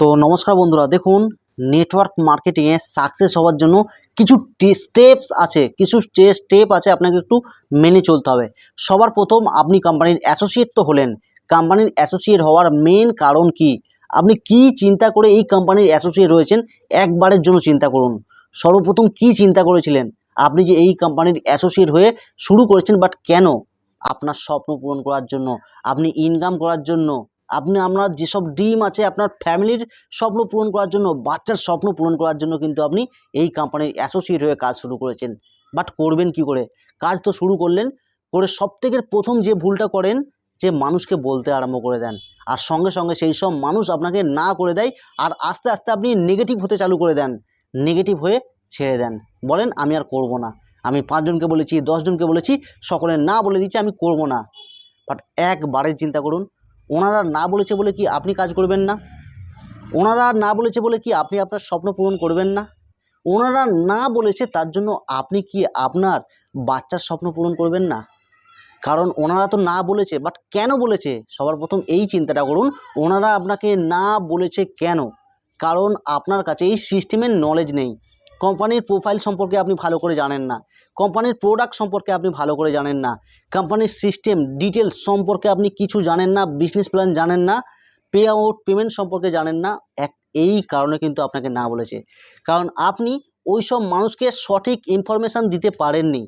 তো নমস্কার বন্ধুরা, দেখুন নেটওয়ার্ক মার্কেটিংয়ে সাকসেস হওয়ার জন্য কিছু স্টেপস আছে, কিছু স্টেপ আছে আপনাকে একটু মেনে চলতে হবে। সবার প্রথম আপনি কোম্পানির অ্যাসোসিয়েট তো হলেন। কোম্পানির অ্যাসোসিয়েট হওয়ার মেন কারণ কি? আপনি কি চিন্তা করে এই কোম্পানির অ্যাসোসিয়েট রয়েছেন? একবারের জন্য চিন্তা করুন। সর্বপ্রথম কি চিন্তা করেছিলেন? আপনি যে এই কোম্পানির অ্যাসোসিয়েট হয়ে শুরু করেছেন বাট কেন? আপনার স্বপ্ন পূরণ করার জন্য, আপনি ইনকাম করার জন্য আপনি আপনার যেসব ড্রিম আছে, আপনার ফ্যামিলির স্বপ্ন পূরণ করার জন্য, বাচ্চার স্বপ্ন পূরণ করার জন্য কিন্তু আপনি এই কোম্পানির অ্যাসোসিয়েট হয়ে কাজ শুরু করেছেন। বাট করবেন কি করে? কাজ তো শুরু করলেন, করে সবথেকে প্রথম যে ভুলটা করেন, যে মানুষকে বলতে আরম্ভ করে দেন। আর সঙ্গে সঙ্গে সেই সব মানুষ আপনাকে না করে দেয়, আর আস্তে আস্তে আপনি নেগেটিভ হতে চালু করে দেন। নেগেটিভ হয়ে ছেড়ে দেন। বলেন, আমি আর করব না। আমি পাঁচজনকে বলেছি, দশজনকে বলেছি, সকলে না বলে দিচ্ছে, আমি করব না। বাট একবারে চিন্তা করুন ওনারা না বলেছে বলে কি আপনি কাজ করবেন না? ওনারা না বলেছে বলে কি আপনি আপনার স্বপ্ন পূরণ করবেন না? ওনারা না বলেছে তার জন্য আপনি কি আপনার বাচ্চার স্বপ্ন পূরণ করবেন না? কারণ ওনারা তো না বলেছে বাট কেন বলেছে? সবার প্রথম এই চিন্তাটা করুন, ওনারা আপনাকে না বলেছে কেন? কারণ আপনার কাছে এই সিস্টেমের নলেজ নেই। কোম্পানির প্রোফাইল সম্পর্কে আপনি ভালো করে জানেন না। কোম্পানির প্রোডাক্ট সম্পর্কে আপনি ভালো করে জানেন না। কোম্পানির সিস্টেম ডিটেলস সম্পর্কে আপনি কিছু জানেন না বিজনেস প্ল্যান জানেন না পে আউট পেমেন্ট সম্পর্কে জানেন না, এক এই কারণে কিন্তু আপনাকে না বলেছে। কারণ আপনি ওই সব মানুষকে সঠিক ইনফরমেশান দিতে পারেননি।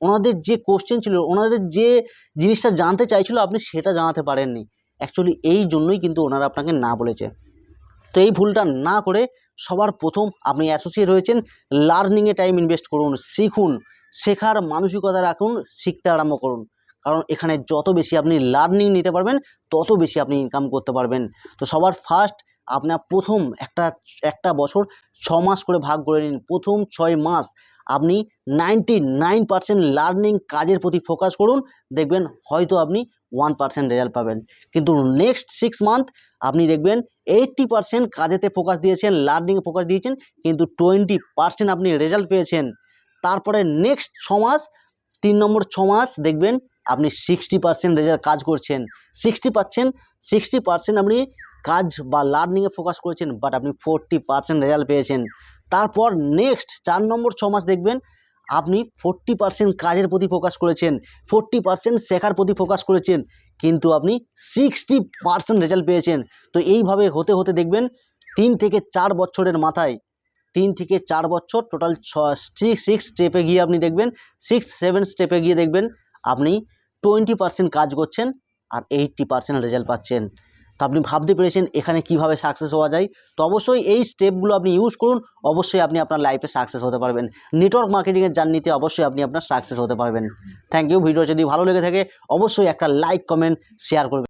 ওনাদের যে কোশ্চেন ছিল, ওনাদের যে জিনিসটা জানতে চাইছিল, আপনি সেটা জানাতে পারেননি। অ্যাকচুয়ালি এই জন্যই কিন্তু ওনারা আপনাকে না বলেছে। তো এই ভুলটা না করে সবার প্রথম আপনি অ্যাসোসিয়েট হয়েছেন লার্নিংয়ে টাইম ইনভেস্ট করুন, শিখুন, শেখার মানসিকতা রাখুন, শিখতে আরম্ভ করুন। কারণ এখানে যত বেশি আপনি লার্নিং নিতে পারবেন, তত বেশি আপনি ইনকাম করতে পারবেন। তো সবার ফার্স্ট আপনার প্রথম একটা একটা বছর ছ মাস করে ভাগ করে নিন। প্রথম ছয় মাস আপনি নাইনটি নাইন পার্সেন্ট লার্নিং কাজের প্রতি ফোকাস করুন। দেখবেন হয়তো আপনি ওয়ান পার্সেন্ট রেজাল্ট পাবেন। কিন্তু নেক্সট সিক্স মান্থ আপনি দেখবেন এইট্টি পার্সেন্ট কাজেতে ফোকাস দিয়েছেন লার্নিংয়ে ফোকাস দিয়েছেন, কিন্তু টোয়েন্টি পার্সেন্ট আপনি রেজাল্ট পেয়েছেন। তারপরে নেক্সট ছ মাস, তিন নম্বর ছ মাস দেখবেন আপনি সিক্সটি পার্সেন্ট রেজাল্ট কাজ করছেন। সিক্সটি পার্সেন্ট সিক্সটি পার্সেন্ট আপনি কাজ বা লার্নিংয়ে ফোকাস করেছেন বাট আপনি ফোরটি পার্সেন্ট রেজাল্ট পেয়েছেন। তারপর নেক্সট চার নম্বর ছ মাস দেখবেন আপনি ফোরটি পার্সেন্ট কাজের প্রতি ফোকাস করেছেন ফোরটি পার্সেন্ট শেখার প্রতি ফোকাস করেছেন, কিন্তু আপনি সিক্সটি পার্সেন্ট রেজাল্ট পেয়েছেন। তো এইভাবে হতে হতে দেখবেন, তিন থেকে চার বছরের মাথায়, তিন থেকে চার বছর টোটাল ছ সিক্স সিক্স স্টেপে গিয়ে আপনি দেখবেন সিক্স সেভেন স্টেপে গিয়ে দেখবেন, আপনি টোয়েন্টি পার্সেন্ট কাজ করছেন আর এইট্টি পার্সেন্ট রেজাল্ট পাচ্ছেন। তো আপনি ভাবতে পেরেছেন এখানে কীভাবে সাকসেস হওয়া যায়? তো অবশ্যই এই স্টেপগুলো আপনি ইউজ করুন, অবশ্যই আপনি আপনার লাইফে সাকসেস হতে পারবেন। নেটওয়ার্ক মার্কেটিংয়ের জার্নিতে অবশ্যই আপনি আপনার সাকসেস হতে পারবেন। থ্যাংক ইউ ভিডিও যদি ভালো লেগে থাকে, অবশ্যই একটা লাইক কমেন্ট শেয়ার করবেন।